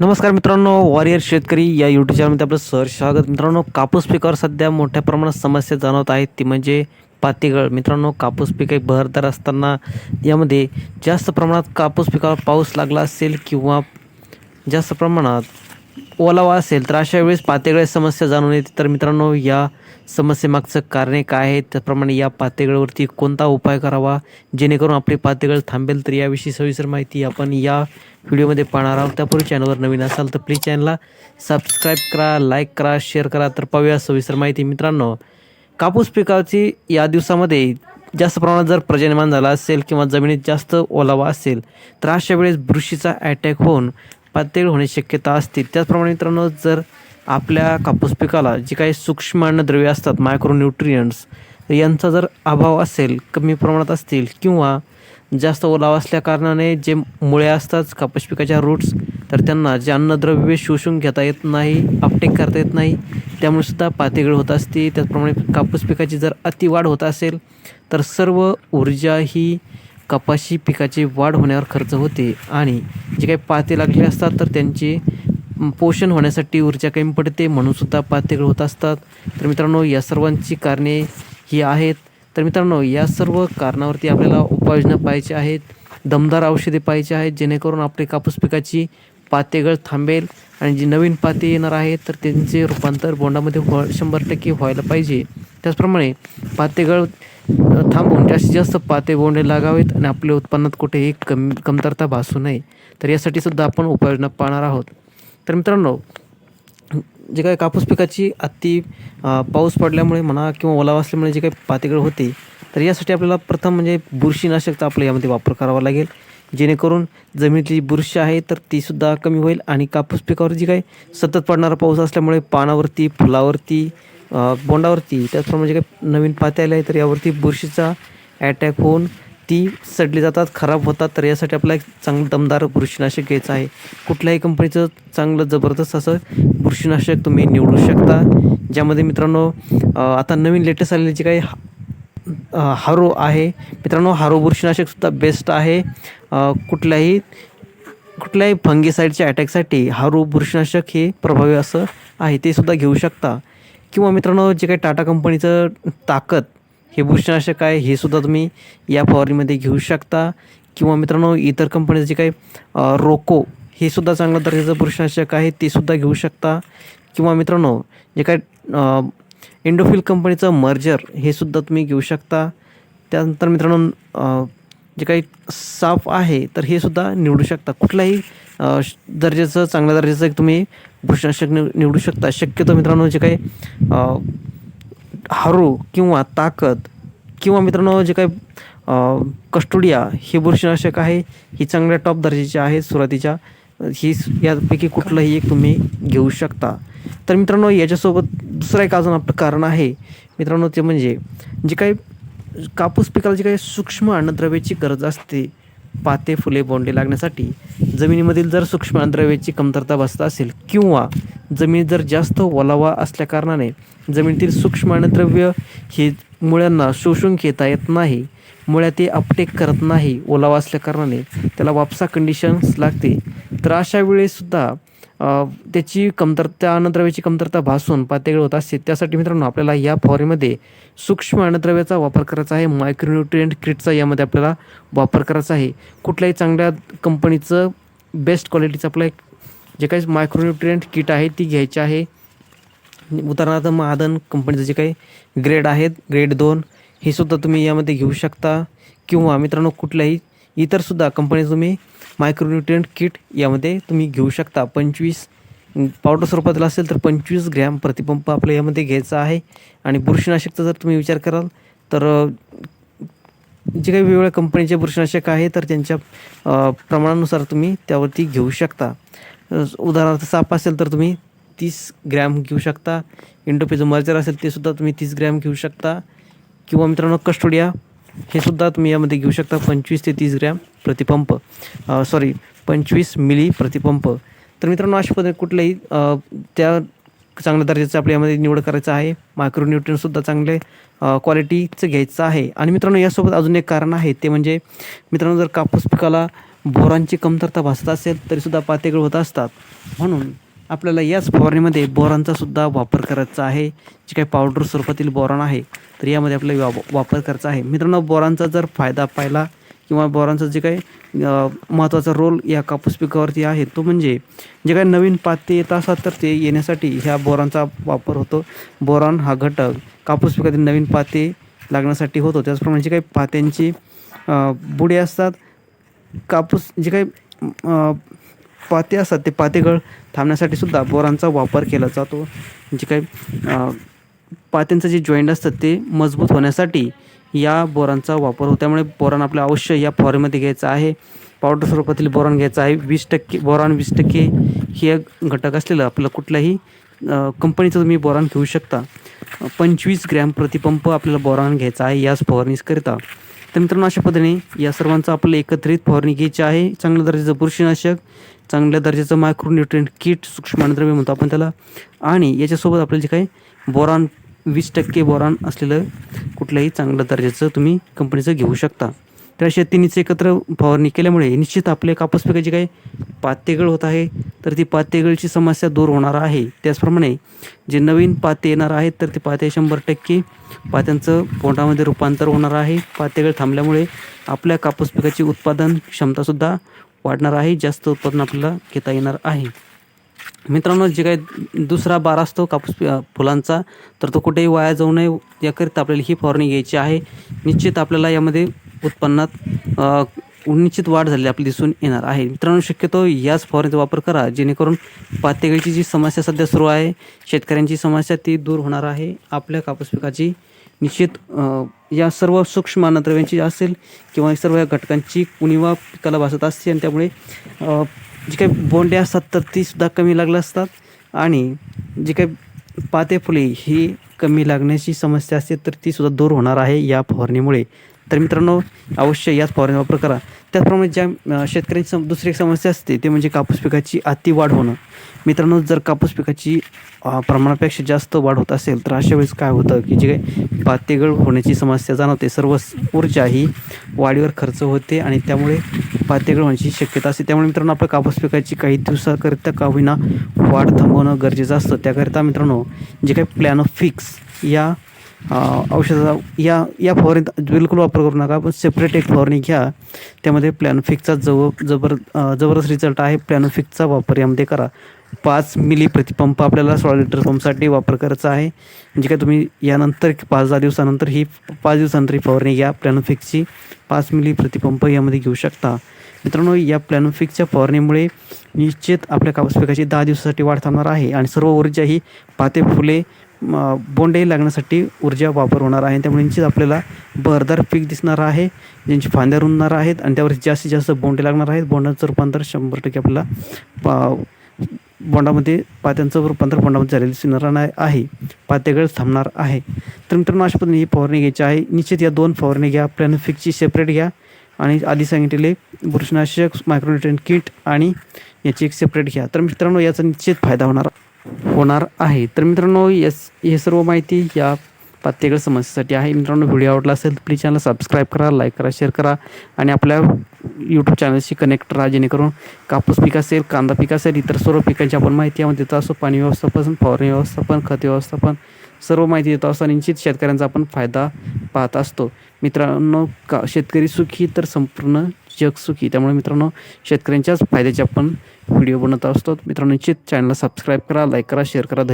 नमस्कार मित्रांनो वॉरियर शेतकरी या यूट्यूब चॅनलमध्ये आपलं सर स्वागत. मित्रांनो कापूस पिकावर सध्या मोठ्या प्रमाणात समस्या जाणवत आहेत. ती म्हणजे पातीगळ. मित्रांनो कापूस पिके बहरदार असताना यामध्ये जास्त प्रमाणात कापूस पिकावर पाऊस लागला असेल किंवा जास्त प्रमाणात ओलावा असेल तर अशा वेळेस पातेगळ समस्या जाणून येते. तर मित्रांनो या समस्येमागचं कारणे काय आहे? त्याप्रमाणे या पातेगळवरती कोणता उपाय करावा? जेणेकरून आपली पातेगळ थांबेल तर याविषयी सविस्तर माहिती आपण या व्हिडिओमध्ये पाहणार आहोत. त्यापूर्वी चॅनलवर नवीन असाल तर प्लीज चॅनलला सबस्क्राईब करा लाईक करा शेअर करा. तर पाहूया सविस्तर माहिती. मित्रांनो कापूस पिकाची या दिवसामध्ये जास्त प्रमाणात जर प्रजनमान झाला असेल किंवा जमिनीत जास्त ओलावा असेल तर अशा वेळेस बुरशीचा अटॅक होऊन पातळी होण्याची शक्यता असते. त्याचप्रमाणे मित्रांनो जर आपल्या कापूस पिकाला जे काही सूक्ष्म अन्नद्रव्ये असतात मायक्रोन्यूट्रियंट्स यांचा जर अभाव असेल कमी प्रमाणात असतील किंवा जास्त ओलावा असल्याकारणाने जे मुळे असतात कापूस पिकाच्या रूट्स तर त्यांना जे अन्नद्रव्य शोषून घेता येत नाही अपटेक करता येत नाही त्यामुळे सुद्धा पातेगळ होत असते. त्याचप्रमाणे कापूस पिकाची जर अतिवाढ होत असेल तर सर्व ऊर्जा ही कपाशी पिकाची वाढ होण्यावर खर्च होते आणि जे काही पाते लागले असतात तर त्यांची पोषण होण्यासाठी ऊर्जा कमी पडते म्हणूनसुद्धा पाते पातेगळ होत असतात. तर मित्रांनो या सर्वांची कारणे ही आहेत. तर मित्रांनो या सर्व कारणावरती आपल्याला उपाययोजना पाहिजे आहेत दमदार औषधे पाहिजे आहेत जेणेकरून आपली कापूस पिकाची पातेगळ थांबेल आणि जी नवीन पाते येणार आहेत तर त्यांचे रूपांतर बोंडामध्ये व्हा शंभर टक्के व्हायला पाहिजे. त्याचप्रमाणे पातेगळ थांबवून जास्तीत जास्त पाते बोंडे लागावेत आणि आपल्या उत्पन्नात कुठेही कमी कमतरता भासू नये. तर यासाठी सुद्धा आपण उपाययोजना पाहणार आहोत. तर मित्रांनो जे काही कापूस पिकाची अति पाऊस पडल्यामुळे म्हणा किंवा ओलावा असल्यामुळे जे काही पातेगळ होते तर यासाठी आपल्याला प्रथम म्हणजे बुरशीनाशकचा आपल्या यामध्ये वापर करावा लागेल. जेणेकरून जमिनीतली बुरशी आहे तर तीसुद्धा कमी होईल आणि कापूस पिकावर जी काही सतत पडणारा पाऊस असल्यामुळे पानावरती फुलावरती बोंडावरती. त्याचप्रमाणे जे काही नवीन पाते आले तर यावरती बुरशीचा अटॅक होऊन ती सडली जातात खराब होतात. तर यासाठी आपला एक चांगलं दमदार बुरशीनाशक घ्यायचं आहे. कुठल्याही कंपनीचं चांगलं जबरदस्त असं बुरशीनाशक तुम्ही निवडू शकता. ज्यामध्ये मित्रांनो आता नवीन लेटेस्ट आलेले जे काही हारो आहे मित्रांनो हारो बुरशीनाशकसुद्धा बेस्ट आहे. कुठल्याही कुठल्याही फंगीसाईडच्या अटॅकसाठी हारो बुरशीनाशक हे प्रभावी असं आहे ते सुद्धा घेऊ शकता. किंवा मित्रांनो जे काही टाटा कंपनीचं ताकद हे बुरशीनाशक आहे हे सुद्धा तुम्ही या फवारणीमध्ये घेऊ शकता. किंवा मित्रांनो इतर कंपनीचं जे काही रोको हे सुद्धा चांगल्या दर्जाचं बुरशीनाशक आहे ते सुद्धा घेऊ शकता. किंवा मित्रांनो जे काही इंडोफिल कंपनीचं मर्जर हे सुद्धा तुम्ही घेऊ शकता. त्यानंतर मित्रांनो जे काही साफ आहे तर हे सुद्धा निवडू शकता. कुठल्याही दर्जाचं चांगल्या दर्जाचं तुम्ही बुरशीनाशक निव निवडू शकता. शक्यतो मित्रांनो जे काही हारू किंवा ताकद किंवा मित्रांनो जे काही कस्टोडिया हे बुरशीनाशक आहे ही चांगल्या टॉप दर्जाची आहे सुरुवातीच्या ही यापैकी कुठलंही एक तुम्ही घेऊ शकता. तर मित्रांनो याच्यासोबत दुसरं एक अजून आपलं कारण आहे. मित्रांनो ते म्हणजे जे काही कापूस पिकाला जे काही सूक्ष्म अन्नद्रव्याची गरज असते पाते फुले बोंडे लागण्यासाठी जमिनीमधील जर सूक्ष्म अन्नद्रव्याची कमतरता बसत असेल किंवा जमिनीत जर जास्त ओलावा असल्याकारणाने जमिनीतील सूक्ष्म अन्नद्रव्य हे मुळ्यांना शोषून घेता येत नाही मुळ्या ते अपटेक करत नाही ओलावा असल्याकारणाने त्याला वापसा कंडिशन्स लागते. तर अशा वेळेसुद्धा त्याची कमतरता अन्नद्रव्याची कमतरता भासून पातळी होत असते. त्यासाठी मित्रांनो आपल्याला या फवारीमध्ये सूक्ष्म अन्नद्रव्याचा वापर करायचा आहे. मायक्रोन्युट्रियंट किटचा यामध्ये आपल्याला वापर करायचा आहे. कुठल्याही चांगल्या कंपनीचं बेस्ट क्वालिटीचं आपलं एक जे काही मायक्रोन्युट्रियंट किट आहे ती घ्यायची आहे. उदाहरणार्थ महादन कंपनीचं जे काही ग्रेड आहेत ग्रेड दोन हे सुद्धा तुम्ही यामध्ये घेऊ शकता. किंवा मित्रांनो कुठल्याही इतरसुद्धा कंपनी तुम्ही मायक्रोन्युट्रियंट किट यामध्ये तुम्ही घेऊ शकता. पंचवीस पावडर स्वरूपातील असेल तर पंचवीस ग्रॅम प्रतिपंप आपल्या यामध्ये घ्यायचा आहे. आणि बुरशीनाशकचा जर तुम्ही विचार कराल तर जे काही वेगवेगळ्या कंपनीचे बुरशीनाशक आहे तर त्यांच्या प्रमाणानुसार तुम्ही त्यावरती घेऊ शकता. उदाहरणार्थ साप असेल तर तुम्ही तीस ग्रॅम घेऊ शकता. इंडोपेचं मर्जर असेल ते सुद्धा तुम्ही तीस ग्रॅम घेऊ शकता. किंवा मित्रांनो कस्टोडिया हे सुद्धा तुम्ही यामध्ये घेऊ शकता. पंचवीस ते तीस ग्रॅम प्रतिपंप. सॉरी पंचवीस मिली प्रतिपंप. तर मित्रांनो अशा पद्धतीने कुठल्याही त्या चांगल्या दर्जाचं आपल्या यामध्ये निवड करायचं आहे. मायक्रोन्यूट्रियनसुद्धा चांगले क्वालिटीचं घ्यायचं आहे. आणि मित्रांनो यासोबत अजून एक कारण आहे. ते म्हणजे मित्रांनो जर कापूस पिकाला बोरांची कमतरता भासत असेल तरीसुद्धा पातेगळ होत असतात. म्हणून आपल्याला याच फवारणीमध्ये बोरांचा सुद्धा वापर करायचा आहे. जे काही पावडर स्वरूपातील बोरान आहे तर यामध्ये आपल्याला वा वापर करायचा आहे. मित्रांनो बोरांचा जर फायदा पाहिला किंवा बोरांचा जे काही महत्त्वाचा रोल या कापूस पिकावरती आहे तो म्हणजे जे काही नवीन पाते येत असतात तर ते येण्यासाठी ह्या बोरांचा वापर होतो. बोरान हा घटक कापूस पिकातील नवीन पाते लागण्यासाठी होतो. त्याचप्रमाणे जे काही पात्यांची बुडे असतात कापूस जे काही पाते असतात ते पातेगळ थांबण्यासाठी सुद्धा बोरांचा वापर केला जातो. जे काही पात्यांचं जे जॉईंट असतात ते मजबूत होण्यासाठी या बोरांचा वापर होतो. त्यामुळे बोरान आपल्या अवश्य या फवारीमध्ये घ्यायचं आहे. पावडर स्वरूपातील बोरान घ्यायचं आहे. वीस टक्के बोरान वीस टक्के हे एक घटक असलेलं आपलं कुठल्याही कंपनीचं तुम्ही बोरान घेऊ शकता. पंचवीस ग्रॅम प्रतिपंप आपल्याला बोरान घ्यायचा आहे याच फवारणीकरिता. तर मित्रांनो अशा पद्धतीने या सर्वांचं आपलं एकत्रित फवारणी घ्यायची आहे. चांगल्या दर्जाचं बुरशीनाशक चांगल्या दर्जाचं मायक्रोन्युट्रिएंट किट सूक्ष्मद्रव्य म्हणतो आपण त्याला. आणि याच्यासोबत आपल्याला जे काही बोरान वीस टक्के बोरान असलेलं कुठल्याही चांगल्या दर्जाचं तुम्ही कंपनीचं घेऊ शकता. तर अशा तिन्हीचं एकत्र फवारणी केल्यामुळे निश्चित आपले कापूस पिकाची काही पातेगळ होत आहे तर ती पातेगळची समस्या दूर होणार आहे. त्याचप्रमाणे जे नवीन पाते येणार आहेत तर ते पाते शंभर टक्के पात्यांचं पोटामध्ये रूपांतर होणार आहे. पातेगळ थांबल्यामुळे आपल्या कापूस पिकाची उत्पादन क्षमतासुद्धा वाढणार आहे जास्त उत्पादन आपल्याला घेता येणार आहे. मित्रांनो जे काही दुसरा बार असतो कापूस फुलांचा तर तो कुठेही वाया जाऊ नये याकरिता आपल्याला ही फवारणी घ्यायची आहे. निश्चित आपल्याला यामध्ये उत्पन्नात निश्चित वाढ झालेली आपली दिसून येणार आहे. मित्रांनो शक्यतो याच फवारणीचा वापर करा जेणेकरून पातेगळीची जी समस्या सध्या सुरू आहे शेतकऱ्यांची समस्या ती दूर होणार आहे. आपल्या कापूस पिकाची निश्चित या सर्व सूक्ष्म अन्नद्रव्यांची असेल किंवा सर्व या घटकांची उणीवा पिकाला भासत असते आणि त्यामुळे जी काही बोंडे असतात तर तीसुद्धा कमी लागल्या असतात आणि जी काही पाते फुले ही कमी लागण्याची समस्या असते तर तीसुद्धा दूर होणार आहे या फवारणीमुळे. तर मित्रांनो अवश्य याच फवारणीचा वापर करा. त्याचप्रमाणे ज्या शेतकऱ्यांची सम दुसरी एक समस्या असते ते म्हणजे कापूस पिकाची अति वाढ होणं. मित्रांनो जर कापूस पिकाची प्रमाणापेक्षा जास्त वाढ होत असेल तर अशा वेळेस काय होतं की जे काही पातेगळ होण्याची समस्या जाणवते. सर्व ऊर्जा ही वाढीवर खर्च होते आणि त्यामुळे पातेगळ होण्याची शक्यता असते. त्यामुळे मित्रांनो आपल्या कापूस पिकाची काही दिवसाकरिता का होईना वाढ थांबवणं गरजेचं असतं. त्याकरिता मित्रांनो जे काही प्लॅन फिक्स या औषधाचा या या फवारणीत बिलकुल वापर करू नका पण सेपरेट एक फवारणी घ्या. त्यामध्ये प्लॅनोफिकचा जव जबर जबरदस्त रिझल्ट आहे. प्लॅनोफिकचा वापर यामध्ये करा. पाच मिली प्रतिपंप आपल्याला सोळा लिटर पंपसाठी वापर करायचा आहे. म्हणजे काय तुम्ही यानंतर पाच दहा दिवसानंतर ही पाच दिवसानंतर ही फवारणी घ्या. प्लॅनोफिकची पाच मिली प्रतिपंप यामध्ये घेऊ शकता. मित्रांनो या प्लॅनोफिकच्या फवारणीमुळे निश्चित आपल्या कापूस पिकाची दहा दिवसासाठी वाढ थांबणार आहे. आणि सर्व ऊर्जा ही पाते फुले बोंडे लागण्यासाठी ऊर्जा वापर होणार आहे. त्यामुळे निश्चित आपल्याला बहरदार पीक दिसणार आहे. ज्यांची फांद्या रुंदणार आहेत आणि त्यावर जास्तीत जास्त बोंडे लागणार आहेत. बोंडाचं रूपांतर शंभर टक्के आपल्याला पा बोंडामध्ये पात्यांचं रूपांतर बोंडामध्ये झालेलं दिसणार नाही आहे. पातेगळ थांबणार आहे. तर मित्रांनो अशा पद्धतीने ही फवारणी घ्यायची आहे. निश्चित या दोन फवारणी घ्या. प्लॅन फिकची सेपरेट घ्या. आणि आधी सांगितलेले बुरशीनाशक मायक्रोन्युट्रेन किट आणि याची एक सेपरेट घ्या. तर मित्रांनो याचा निश्चित फायदा होणार होणार आहे. तर मित्रांनो यस हे सर्व माहिती या प्रत्येक समस्येसाठी आहे. मित्रांनो व्हिडिओ आवडला असेल तर प्लीज चॅनल सबस्क्राईब करा लाईक करा शेअर करा आणि आपल्या यूट्यूब चॅनलशी कनेक्ट राहा जेणेकरून कापूस पीक असेल कांदा पीक असेल इतर सर्व पिकांची आपण माहिती आपण देत असतो पाणी व्यवस्थापन फवारणी व्यवस्थापन खत व्यवस्थापन सर्व माहिती देत असतो आणि निश्चित शेतकऱ्यांचा आपण फायदा पाहत असतो. मित्रांनो का शेतकरी सुखी तर संपूर्ण जग सुखी. त्यामुळे मित्रांनो शेतकऱ्यांच्याच फायद्याचे आपण व्हिडिओ बनवत असतो मित्रांनो निश्चित चॅनलला सबस्क्राईब करा लाईक करा शेअर करा.